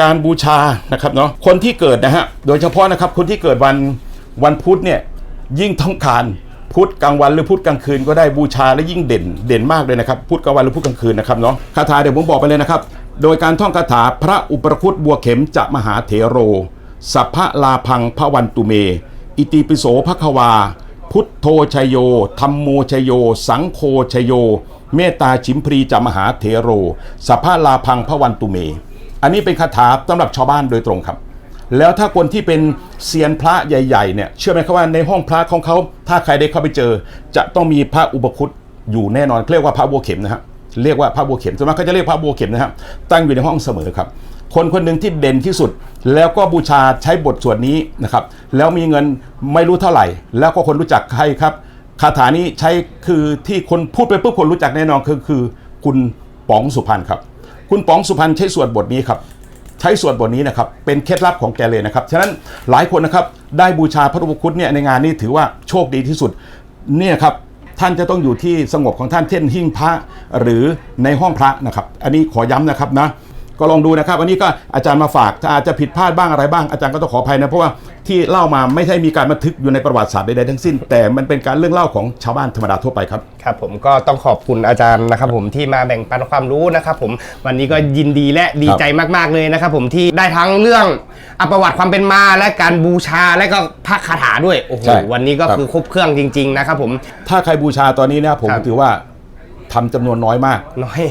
การบูชานะครับเนาะคนที่เกิดนะฮะโดยเฉพาะนะครับคนที่เกิดวันวันพุธเนี่ยยิ่งต้องการพุธกลางวันหรือพุธกลางคืนก็ได้บูชาและยิ่งเด่นเด่นมากเลยนะครับพุธกลางวันหรือพุธกลางคืนนะครับเนาะคาถาเดี๋ยวผมบอกไปเลยนะครับ โดยการท่องคาถาพระอุปคุตบัวเข็มจะมหาเถโร สัพพะลาพังพระวันตุเม อิติปิโสภควา พุทโธชยโยธรรมโมชยโย สังโฆชยโย เมตตาชิมพรีจะมหาเถโร สัพพะลาพังพระวันตุเม อันนี้เป็นคาถาสำหรับชาวบ้านโดยตรงครับ แล้วถ้าคนที่เป็นเซียนพระใหญ่ๆเนี่ยเชื่อไหมครับว่าในห้องพระของเขาถ้าใครได้เข้าไปเจอ จะต้องมีพระอุปคุตอยู่แน่นอนเรียกว่าพระบัวเข็มนะฮะเรียกว่าพระบัวเข็มส่วนมากเขาจะเรียกพระบัวเข็มนะครับตั้งอยู่ในห้องเสมอครับ คนคนหนึ่งที่เด่นที่สุด แล้วก็บูชาใช้บทสวดนี้นะครับ แล้วมีเงินไม่รู้เท่าไหร่ แล้วก็คนรู้จักใครครับคาถานี้ใช้คือที่คนพูดไปปุ๊บคนรู้จักแน่นอนคือคือคุณป๋องสุพรรณครับ คุณป๋องสุพรรณใช้สวดบทนี้ครับใช้สวดบทนี้นะครับเป็นเคล็ดลับของแกเลยนะครับฉะนั้นหลายคนนะครับได้บูชาพระอุปคุณเนี่ยในงานนี้ถือว่าโชคดีที่สุดเนี่ยครับท่านจะต้องอยู่ที่สงบของท่านเช่นหิ้งพระหรือในห้องพระนะครับ อันนี้ขอย้ำนะครับนะ ก็ลองดูนะครับอันนี้ก็อาจารย์มาฝากถ้าอาจจะผิดพลาดบ้างอะไรบ้างอาจารย์ก็ต้องขออภัยนะเพราะว่าที่เล่ามาไม่ใช่มีการบันทึกอยู่ในประวัติศาสตร์ใดๆทั้งสิ้น แต่มันเป็นการเรื่องเล่าของชาวบ้านธรรมดาทั่วไปครับ ครับผมก็ต้องขอบคุณอาจารย์นะครับผมที่มาแบ่งปันความรู้นะครับผมวันนี้ก็ยินดีและดีใจมากๆเลยนะครับผมที่ได้ทั้งเรื่องอประวัติความเป็นมาและการบูชาและก็พระคาถาด้วยโอ้โหใช่วันนี้ก็ครับ คือครบเครื่องจริง ๆ นะครับผม ถ้าใครบูชาตอนนี้นะผมครับ ถือว่าทำจำนวนน้อยมาก น้อย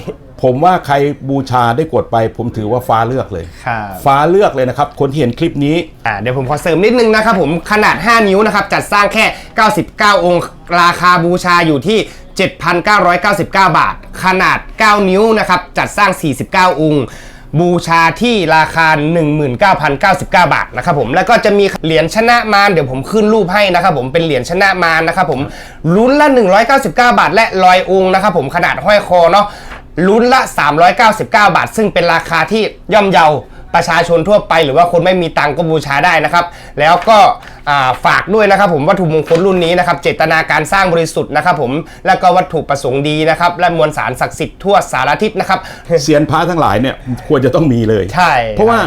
ผมว่าใครบูชาได้กดไป ผมถือว่าฟ้าเลือกเลย ครับ ฟ้าเลือกเลยนะครับ คนที่เห็นคลิปนี้ อ่าเดี๋ยวผมขอเสริมนิดนึงนะครับผมขนาด 5 นิ้วนะครับ จัดสร้างแค่ 99 องค์ ราคาบูชาอยู่ที่ 7,999 บาท ขนาด 9 นิ้วนะครับ จัดสร้าง 49 องค์ บูชาที่ราคา 19,099 บาทนะครับผมแล้วก็จะมีเหรียญชนะมารเดี๋ยวผมขึ้นรูปให้นะครับผมเป็นเหรียญชนะมารนะครับผมลุ้นละ 199 บาท และลอยองค์นะครับผมขนาดห้อยคอเนาะ ลุ้นละ 399 บาท ซึ่งเป็นราคาที่ย่อมเยาประชาชนทั่วไปหรือว่าคนไม่มีตังค์ก็บูชาได้นะครับ แล้วก็อ่าฝากด้วยนะครับผมวัตถุมงคลรุ่นนี้นะครับเจตนาการสร้างบริสุทธิ์นะครับผมแล้วก็วัตถุประสงค์ดีนะครับและมวลสารศักดิ์สิทธิ์ทั่วสารทิศนะครับเซียนพระทั้งหลายเนี่ยควรจะต้องมีเลยใช่เพราะว่า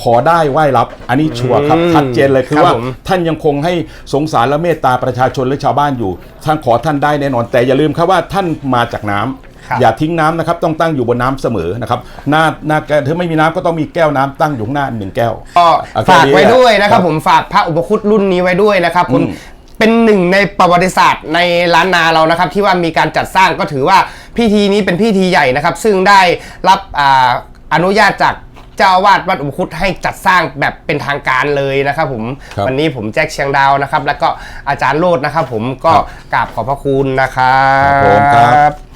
ขอได้ไหว้รับอันนี้ชัวร์ครับอืมชัดเจนเลยคือครับว่าผมท่านยังคงให้สงสารและเมตตาประชาชนและชาวบ้านอยู่ท่านขอท่านได้แน่นอนแต่อย่าลืมครับว่าท่านมาจากน้ำครับ อย่าทิ้งน้ำนะครับต้องตั้งอยู่บนน้ำเสมอนะครับหน้าหน้าแก้วถ้าไม่มีน้ำก็ต้องมีแก้วน้ำตั้งอยู่ข้างหน้าหนึ่งแก้วก็อะฝากไว้แค่นี้ด้วยนะครัครับบผมฝากพระอุปคุตรุ่นนี้ไว้ด้วยนะครับคุณอืมเป็นหนึ่งในประวัติศาสตร์ในล้านนาเรานะครับ ที่ว่ามีการจัดสร้างก็ถือว่าพิธีนี้เป็นพิธีใหญ่นะครับ ซึ่งได้รับอาอนุญาตจากเจ้าอาวาดวัดอุปคุตให้จัดสร้างแบบเป็นทางการเลยนะครับผมครับวันนี้ผมแจ็คเชียงดาวนะครับ แล้วก็อาจารย์โลดนะครับ ผมก็ครับกราบขอบพระคุณนะครัครับผมครับบ